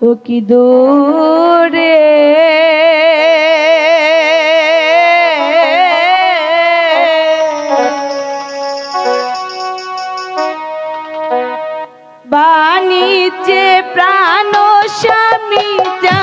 ও কি দূরে? বাণিজ্যে প্রাণ স্বামী যা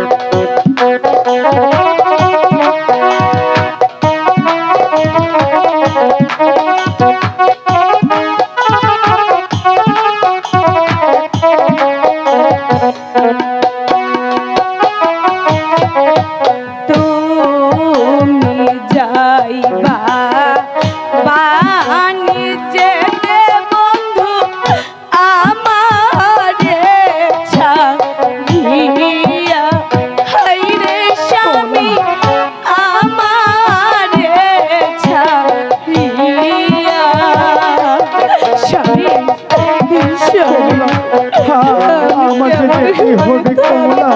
আমাকে যেতে হবে কমলা।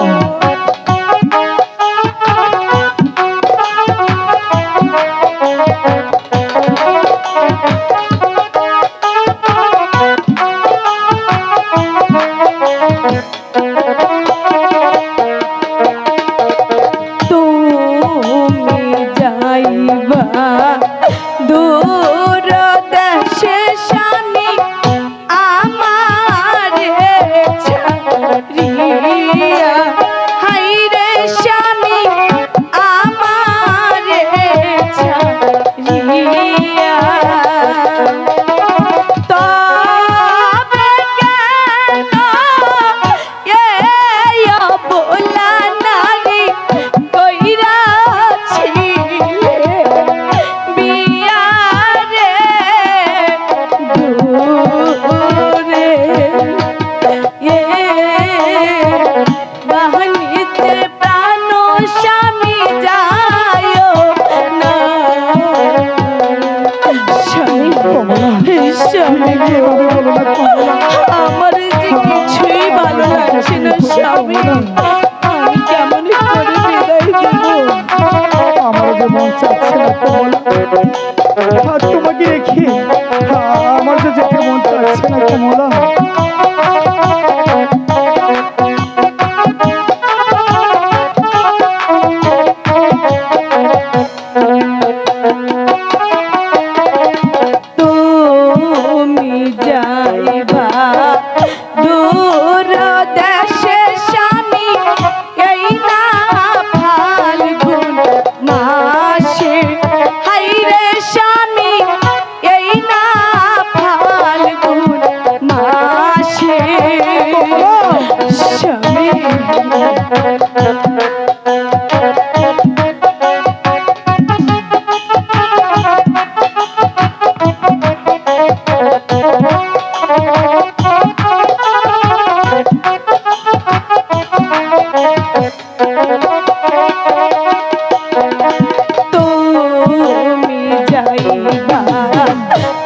মন চাচ্ছে না কমলা আমার যে যেতে মন চাচ্ছে না কমলা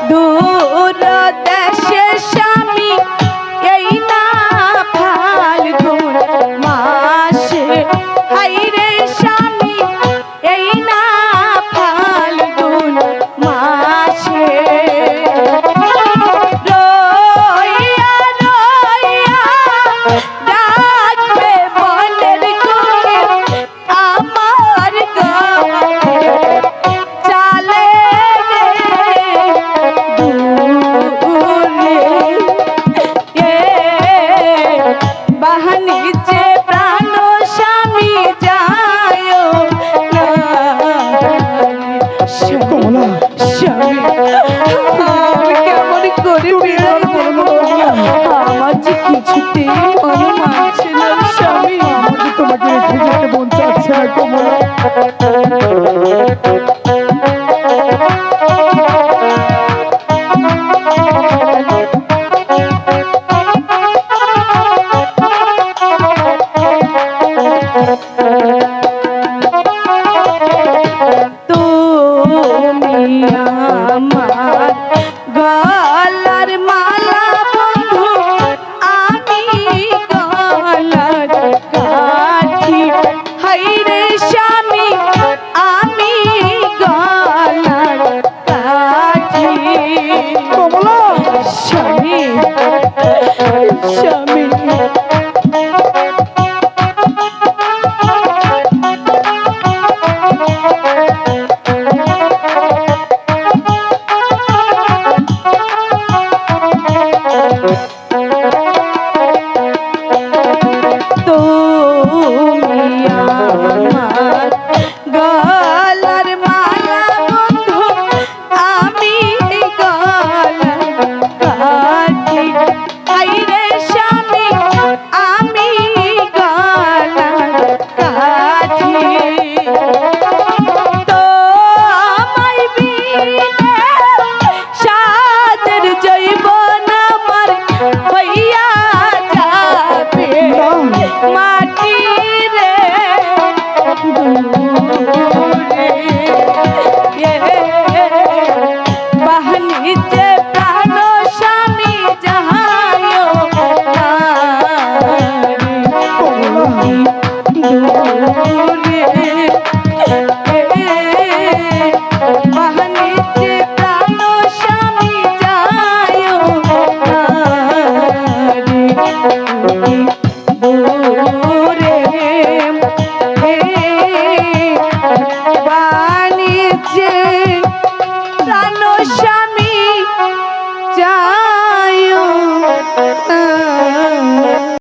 do আমার মা তোমাকে বন্ধু